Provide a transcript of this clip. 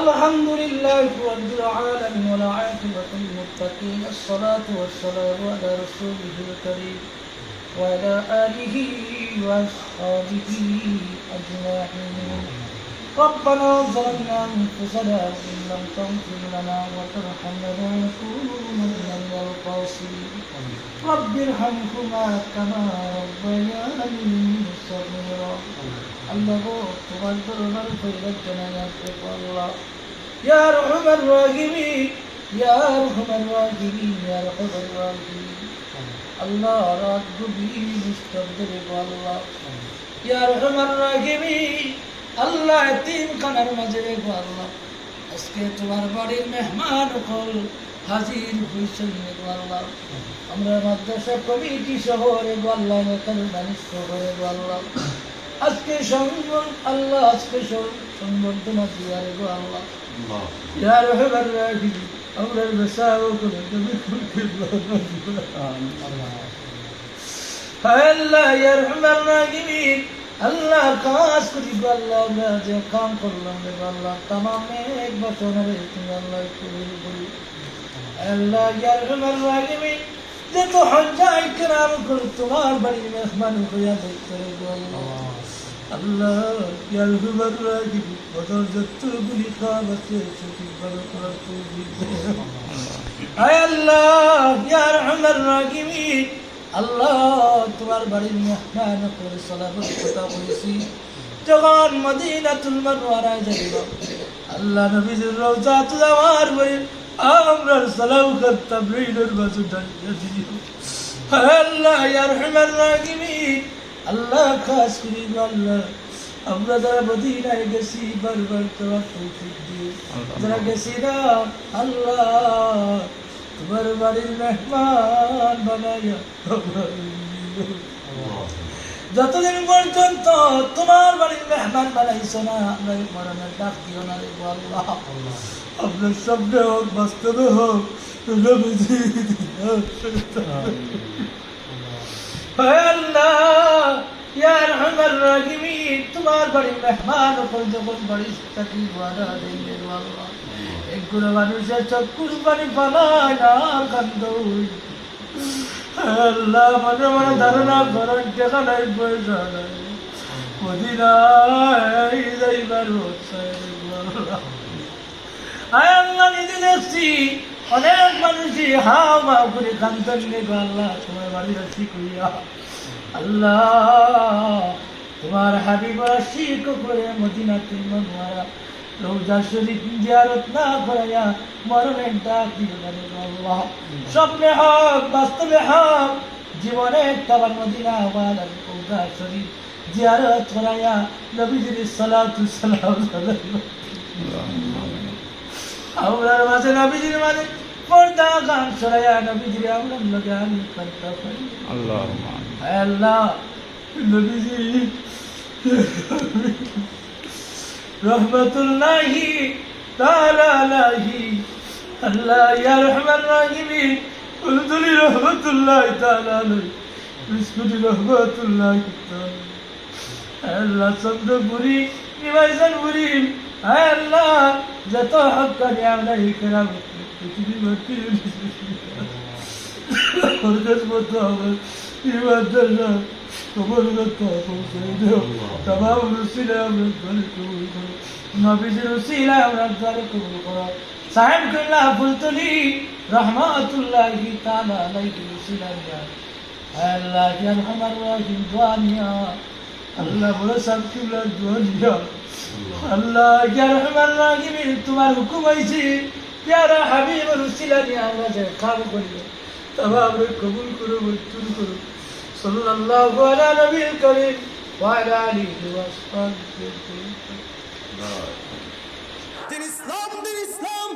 الحمد لله رب العالمين والعاقبة للمتقين الصلاة والسلام على رسوله الكريم وعلى آله وأصحابه أجمعين. ربنا ظلمنا أنفسنا وإن لم تغفر لنا وترحمنا لنكونن من الخاسرين. رب ارحمهما كما ربياني صغيرا. আল্লাহ গো তোমার দরবার ফরিদার জানাই আসবে আল্লাহ ইয়া রহমান রাহিমি, ইয়া রহমান রাহিমি, ইয়া রহমান রাহিমি। আল্লাহ রাত গভীর নিস্তব্ধে আল্লাহ ইয়া রহমান রাহিমি, আল্লাহ তিন খানার মাঝে রেখো আল্লাহ আজকে তোমার বাড়ির মেহমান হল হাজির হয়েছেন রেখো আল্লাহ আমরা মাদ্রাসা কমিটি শহরে গোয়াল্লা নেতার মানুষ শহরে গোয়াল্লা আজকে সম্বল আল্লাহ আজকে সম্বর্ধনা দিয়ার গো আল্লাহ। ইয়া রহমান রাহিম আমরা বেসাও করে তুমি খুলতে আল্লাহ যে কাম করলাম রে আল্লাহ তামাম আল্লাহ আল্লাহ ইয়া রহমান রাহিম যে তো হজ্জা ইকরাম কর তোমার বাড়ি মেহমান হইয়া দেখতে আল্লাহ, ইয়া রহমান রাহিম, বদর যতগুলি কাম আছে আল্লাহ, ইয়া রহমান রাহিম আল্লাহ, তোমার বাড়ির মেহমান করে সালামত কথা বলেছি। যখন মদিনাতুল মানওয়ারায় যাইব, আল্লাহ নবীজির রওজা আমার বাড়ি আমরা সালাম করতাম দিও আল্লাহ, ইয়া রহমান রাহিম আল্লাহ খাস করি আল্লাহ। আমরা যারা মদিনায় গেছি বারবার তোমার তৌফিক দিয়ে যারা গেছি না আল্লাহ তোমার বাড়ির মেহমান বানাইয়া। যতদিন পর্যন্ত তোমার বাড়ির মেহমান বানাইছো না আমরা মরণের ডাক দিও না রে আল্লাহ। আপনার সামনে হোক বাস্তবে হোক নবীজি হায় আল্লাহ ইয়া রহমান রাহিমিন তোমার বাড়ির মেহমান উপর যখন বাড়ি থাকি ওয়াদা দিলে আল্লাহ। এগুলো মানুষের চক্ষুর পানি পালায় না কান্দ আল্লাহ মনে মনে ধারণা করেন টাকা নাই পয়সা নাই। মদিনায় যাইবার আয় আল্লাহ, নিজে দেখছি অনেক মানুষই হাও মাও করে কান্তন নেবে আল্লাহ তোমার বাড়ি আসি কইয়া আল্লাহ তোমার হাবিবরা শিখ করে মদিনা তুমি মারা রোজা শরীফ জিয়ারত না করাইয়া মরণের ডাক দিও না রে আল্লাহ। স্বপ্নে হোক বাস্তবে হোক জীবনে বার মদিনা হওয়ার রোজা শরীফ জিয়ারত করাইয়া নবীজির সালাতু সালাম আমরার মাঝে নবীজির মাঝে পর্দা গান সরাইয়া নবীজির আমরা লগে আমি করতে পারি আল্লাহ নবীজি। রহমতুল্লাহি তাআলাহি আল্লাহ ইয়া রহমান রাহিমি উলদুলি রহমতুল্লাহ তাআলাহি বিসকুটি রহমতুল্লাহ আল্লাহ চন্দ্রপুরি নিবাইজন আল্লাহ যত হক করে আমরা পৃথিবী হরকত মতো আমার ইমানদাররা তোমার কথা পৌঁছাই দেও তামাম রসিলা আমরা দ্বারে কবুল করো। নবীজির রসিলা আমরা দ্বারে কবুল করো। সাহেব কিল্লা ফুলতলি রহমাতুল্লাহি তাআলা আলাইহি রসিলা আল্লাহ ইয়া রহমান রাহিম দুআনিয়া আল্লাহ বড় সব কিবলার দুআনিয়া আল্লাহ। ইয়া রহমান রাহিম তোমার হুকুম হইছে প্যারা হাবিব রসিলা দিয়ে আমরা যে খাব করি তবে আমরা কবুল করো মৃত্যুর করো সাল্লাল্লাহু আলা নবীল করিম ওয়া আলা আলিহি ওয়া সাহবিহি তিনি ইসলাম তিনি ইসলাম।